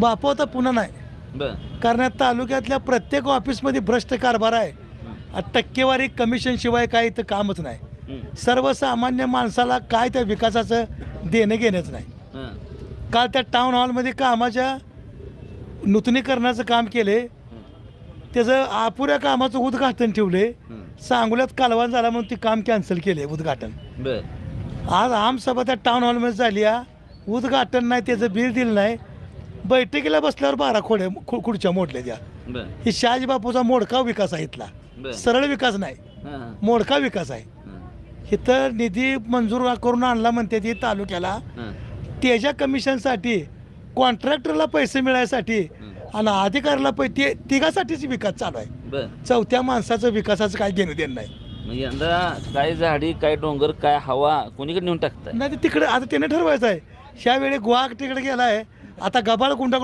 बापू आता पुन्हा नाही. बर. कारण या तालुक्यातल्या प्रत्येक ऑफिसमध्ये भ्रष्ट कारभार आहे. टक्केवारी कमिशन शिवाय काय इथं कामच नाही. हं. सर्वसामान्य माणसाला काय त्या विकासाचं देणं घेणंच नाही. हं. काल त्या टाउन हॉलमध्ये कामाच्या नूतनीकरणाचं काम केले. त्याचं अपुऱ्या कामाचं उद्घाटन ठेवले. हं. सांगोल्यात कालवान झाला म्हणून ते काम कॅन्सल केले उद्घाटन. बर. आज आमसभा त्या टाउन हॉलमध्ये झाली हा उद्घाटन नाही त्याचं बिल दिलं नाही. बैठकीला बसल्यावर बारा खोड्या खु- खुर्च्या मोडल्या त्या. बर. ही शहाजी बापूचा मोडका विकास आहे इथला. बर. सरळ विकास नाही. हं, हं. मोडका विकास आहे. हं. इथं निधी मंजूर करून आणला म्हणते ती तालुक्याला. हं. त्याच्या कमिशनसाठी कॉन्ट्रॅक्टरला पैसे मिळायसाठी. आणि अधिकाऱ्याला पैसे तिघासाठीच विकास चालू आहे. बर. चौथ्या माणसाचं विकासाचं काय घेणं देणं नाही. मग यंदा काय झाडी काय डोंगर काय हवा कोणीकडे नेऊन टाकताय? नाही ते तिकडे आता त्याने ठरवायचं आहे. ह्या वेळी गुवाहाटीकडे गेला आहे आता गबाळ गुंडा